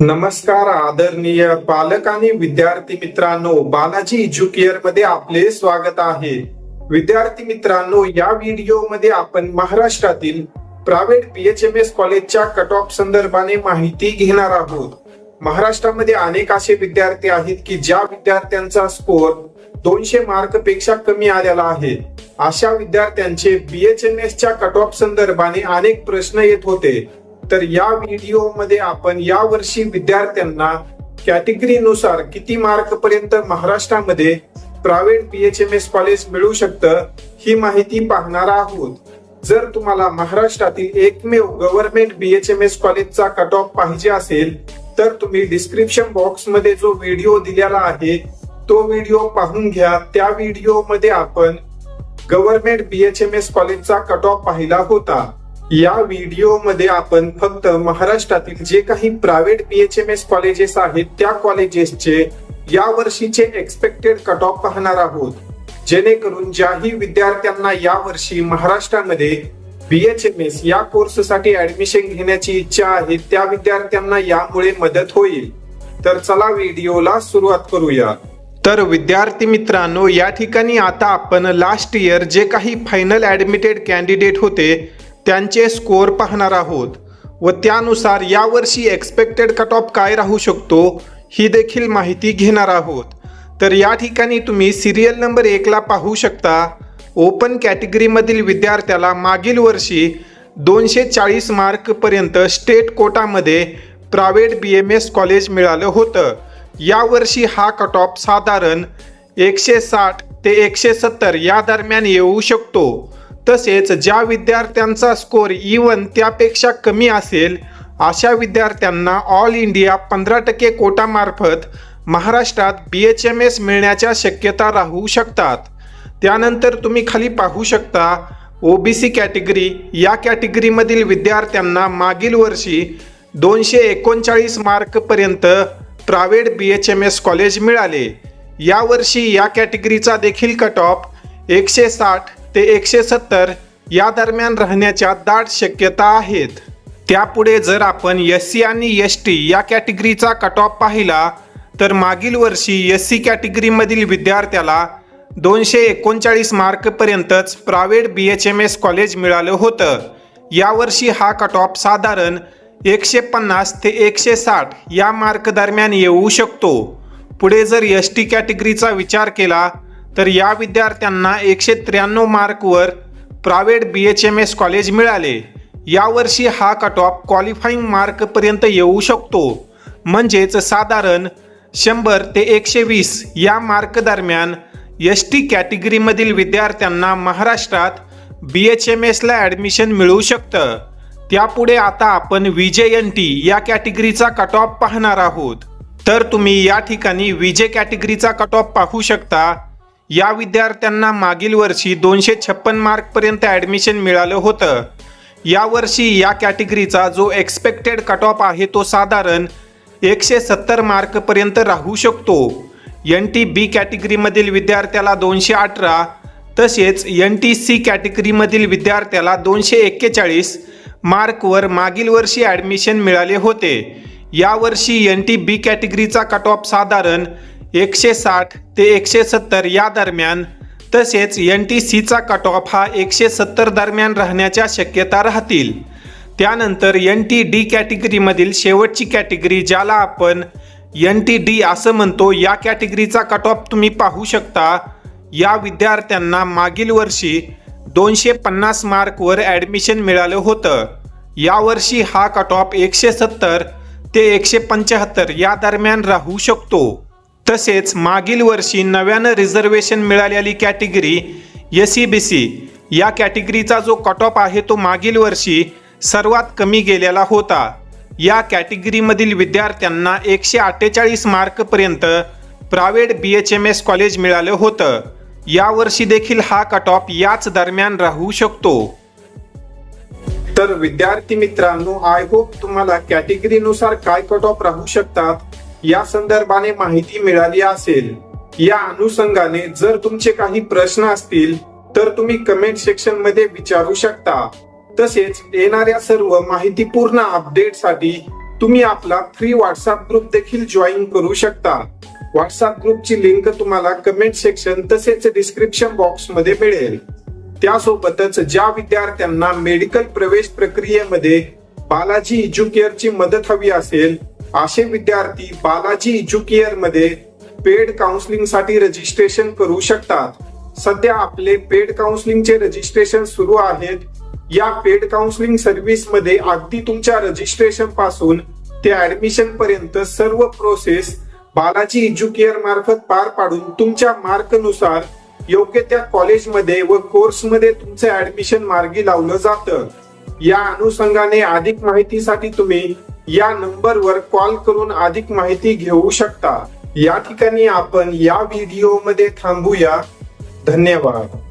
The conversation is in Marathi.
नमस्कार आदरणीय पालक आणि विद्यार्थी मित्रांनो बालाजी एज्युकेअरमध्ये आपले स्वागत आहे. विद्यार्थी मित्रांनो या व्हिडिओमध्ये आपण महाराष्ट्रातील प्रायव्हेट पीएचएमएस कॉलेजच्या कट ऑफ संदर्भाने माहिती घेणार आहोत. महाराष्ट्रामध्ये अनेक असे विद्यार्थी आहेत की ज्या विद्यार्थ्यांचा स्कोर दोनशे मार्कपेक्षा कमी आलेला आहे. अशा विद्यार्थ्यांचे बीएचएमएस च्या कट ऑफ संदर्भाने अनेक प्रश्न येत होते. तर या व्हिडिओमध्ये आपण या वर्षी विद्यार्थ्यांना कॅटेगरी नुसार किती मार्क पर्यंत महाराष्ट्रामध्ये प्रायव्हेट पीएचएमएस कॉलेज मिळू शकतं ही माहिती पाहणार आहोत. जर तुम्हाला महाराष्ट्रातील एकमेव government B H M S कॉलेजचा कट ऑफ पाहिजे असेल तर तुम्ही डिस्क्रिप्शन बॉक्समध्ये जो व्हिडिओ दिलेला आहे तो व्हिडिओ पाहून घ्या. त्या व्हिडिओमध्ये आपण गव्हर्नमेंट बीएचएमएस कॉलेजचा कट ऑफ पाहिला होता. या व्हिडिओमध्ये आपण फक्त महाराष्ट्रातील जे काही प्रायव्हेट पीएचएमएस कॉलेजेस आहेत त्या कॉलेजेसचे या वर्षीचे एक्सपेक्टेड कट ऑफ पाहणार आहोत. जेणेकरून ज्याही विद्यार्थ्यांना या वर्षी महाराष्ट्रामध्ये बीएचएमएस या कोर्ससाठी ऍडमिशन घेण्याची इच्छा आहे त्या विद्यार्थ्यांना यामुळे मदत होईल. तर चला व्हिडिओला सुरुवात करूया. तर विद्यार्थी मित्रांनो या ठिकाणी आता आपण लास्ट इयर जे काही फायनल ऍडमिटेड कॅन्डिडेट होते त्यांचे स्कोअर पाहणार आहोत. व त्यानुसार यावर्षी एक्सपेक्टेड कट ऑफ काय राहू शकतो ही देखील माहिती घेणार आहोत. तर या ठिकाणी तुम्ही सिरियल नंबर एकला पाहू शकता. ओपन कॅटेगरीमधील विद्यार्थ्याला मागील वर्षी दोनशे चाळीस मार्कपर्यंत state कोटामध्ये private B M S college मिळालं होतं. यावर्षी हा कट ऑफ साधारण एकशे साठ ते एकशे सत्तर या दरम्यान येऊ शकतो. तसेच ज्या विद्यार्थ्यांचा स्कोर इवन त्यापेक्षा कमी असेल अशा विद्यार्थ्यांना ऑल इंडिया पंधरा टक्के कोटामार्फत महाराष्ट्रात बी एच एम एस मिळण्याच्या शक्यता राहू शकतात. त्यानंतर तुम्ही खाली पाहू शकता ओ बी सी कॅटेगरी या कॅटेगरीमधील विद्यार्थ्यांना मागील वर्षी दोनशे एकोणचाळीस मार्कपर्यंत private B H M S college मिळाले. यावर्षी या कॅटेगरीचा देखील कट ऑफ एकशे साठ ते एकशे सत्तर या दरम्यान राहण्याच्या दाट शक्यता आहेत. त्यापुढे जर आपण एस सी आणि एस टी या कॅटेगरीचा कट ऑफ पाहिला तर मागील वर्षी एस सी कॅटेगरीमधील विद्यार्थ्याला दोनशे एकोणचाळीस मार्कपर्यंतच private B H M S college मिळालं होतं. यावर्षी हा कट ऑफ साधारण एकशे पन्नास ते एकशे साठ या मार्क दरम्यान येऊ शकतो. पुढे जर एस टी कॅटेगरीचा विचार केला तर या विद्यार्थ्यांना एकशे त्र्याण्णव मार्कवर private B H M S college मिळाले. यावर्षी हा कट ऑफ क्वालिफाईंग मार्कपर्यंत येऊ शकतो. म्हणजेच साधारण शंभर ते एकशे वीस या मार्क दरम्यान एस टी कॅटेगरीमधील विद्यार्थ्यांना महाराष्ट्रात बी एच एम एसला ॲडमिशन मिळू शकतं. त्यापुढे आता आपण विजय एन टी या कॅटेगरीचा कट ऑफ पाहणार आहोत. तर तुम्ही या ठिकाणी विजय कॅटेगरीचा कट ऑफ पाहू शकता. या विद्यार्थ्यांना मागील वर्षी दोनशे छप्पन मार्कपर्यंत ॲडमिशन मिळालं होतं. यावर्षी या कॅटेगरीचा जो एक्सपेक्टेड कट ऑफ आहे तो साधारण एकशे सत्तर मार्कपर्यंत राहू शकतो. एन टी बी कॅटेगरीमधील विद्यार्थ्याला दोनशे अठरा तसेच एन टी सी कॅटेगरीमधील विद्यार्थ्याला दोनशे एक्केचाळीस मार्कवर मागील वर्षी ॲडमिशन मिळाले होते. यावर्षी एन टी बी कॅटेगरीचा कट ऑफ साधारण एकशे साठ ते एकशे सत्तर या दरम्यान तसेच एन टी सीचा कट ऑफ हा एकशे सत्तर दरम्यान राहण्याच्या शक्यता राहतील. त्यानंतर एन टी डी कॅटेगरीमधील शेवटची कॅटेगरी ज्याला आपण एन टी डी असं म्हणतो या कॅटेगरीचा कट ऑफ तुम्ही पाहू शकता. या विद्यार्थ्यांना मागील वर्षी दोनशे पन्नास मार्कवर ॲडमिशन मिळालं होतं. यावर्षी हा कट ऑफ एकशे सत्तर ते एकशे पंच्याहत्तर या दरम्यान राहू शकतो. तसेच मागील वर्षी नव्यानं रिझर्वेशन मिळालेली category S C B C या कॅटेगरीचा जो कट ऑफ आहे तो मागील वर्षी सर्वात कमी गेलेला होता. या कॅटेगरीमधील विद्यार्थ्यांना एकशे अठ्ठेचाळीस मार्कपर्यंत private B H M S college मिळालं होतं. यावर्षी देखील हा कट ऑफ याच दरम्यान राहू शकतो. तर विद्यार्थी मित्रांनो आय होप तुम्हाला कॅटेगरीनुसार काय कट ऑफ राहू शकतात? या संदर्भाने माहिती मिळाली असेल. या अनुषंगाने जर तुमचे काही प्रश्न असतील तर तुम्ही कमेंट सेक्शनमध्ये विचारू शकता. तसेच येणाऱ्या सर्व माहितीपूर्ण अपडेटसाठी तुम्ही आपला फ्री व्हॉट्सअप ग्रुप देखील जॉईन करू शकता. व्हॉट्सअप ग्रुपची लिंक तुम्हाला कमेंट सेक्शन तसेच डिस्क्रिप्शन बॉक्समध्ये मिळेल. त्यासोबतच ज्या विद्यार्थ्यांना मेडिकल प्रवेश प्रक्रियेमध्ये बालाजी एज्युकेअरची मदत हवी असेल असे विद्यार्थी बालाजी एज्युकेअरमध्ये पेड काउन्सिलिंगसाठी रजिस्ट्रेशन करू शकतात. सध्या आपले पेड काउन्सिलिंगचे रजिस्ट्रेशन सुरू आहेत. या पेड काउन्सिलिंग सर्व्हिसमध्ये अगदी तुमच्या रजिस्ट्रेशनपासून ते ऍडमिशन पर्यंत सर्व प्रोसेस बालाजी एज्युकेअर मार्फत पार पाडून तुमच्या मार्कनुसार योग्य त्या कॉलेजमध्ये व कोर्समध्ये तुमचं ऍडमिशन मार्गी लावलं जातं. या अनुषंगाने अधिक माहितीसाठी तुम्ही या नंबरवर कॉल करून अधिक माहिती घेऊ शकता. या ठिकाणी आपण या व्हिडिओमध्ये थांबूया. धन्यवाद.